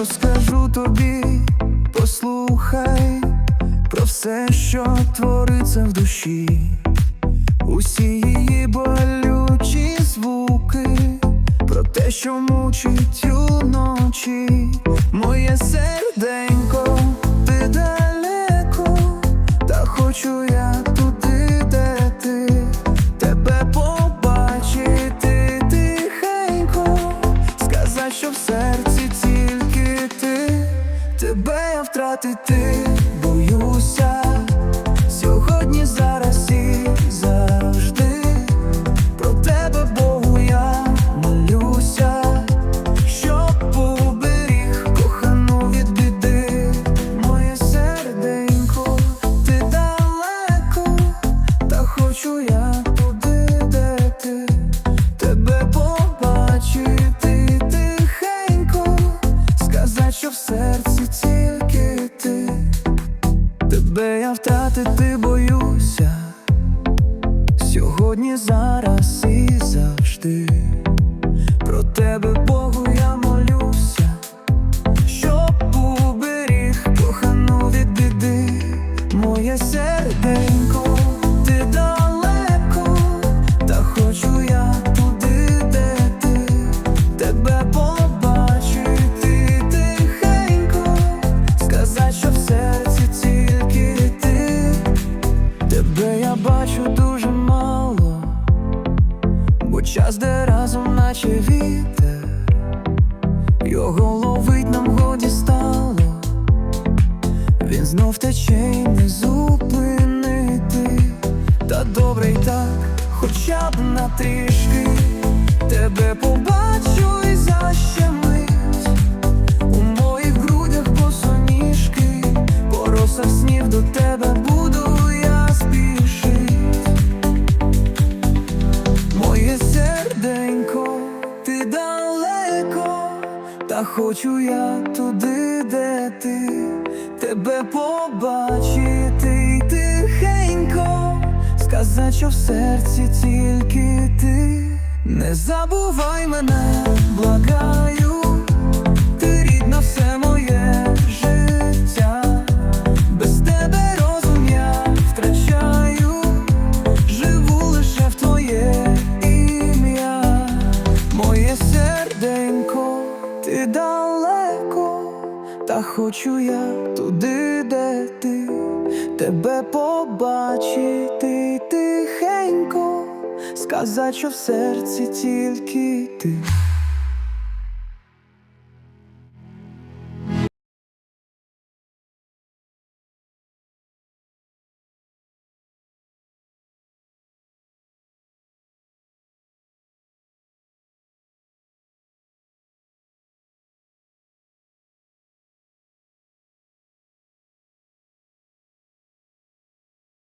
розкажу тобі, послухай про все, що твориться в душі, усі її болючі звуки, про те, що мучить уночі, моє серденько, тебе я втратити боюся. Сьогодні, зараз і завжди про тебе, Богу, я молюся, щоб поберіг кохану від біди, моє серденько, ти далеко, та хочу я сьогодні, зараз і завжди. Про тебе, Богу, я молюся, щоб уберіг кохану від біди, моє серденько, час де разом, наче вітер, його ловить нам годі стало, він знов тече й не зупинити, та добре й так, хоча б на трішки, тебе побачу і защемить. Та хочу я туди, де ти, тебе побачити й тихенько, сказати, що в серці тільки ти. Не забувай мене, хочу я туди, де ти, тебе побачити тихенько, сказати, що в серці тільки ти.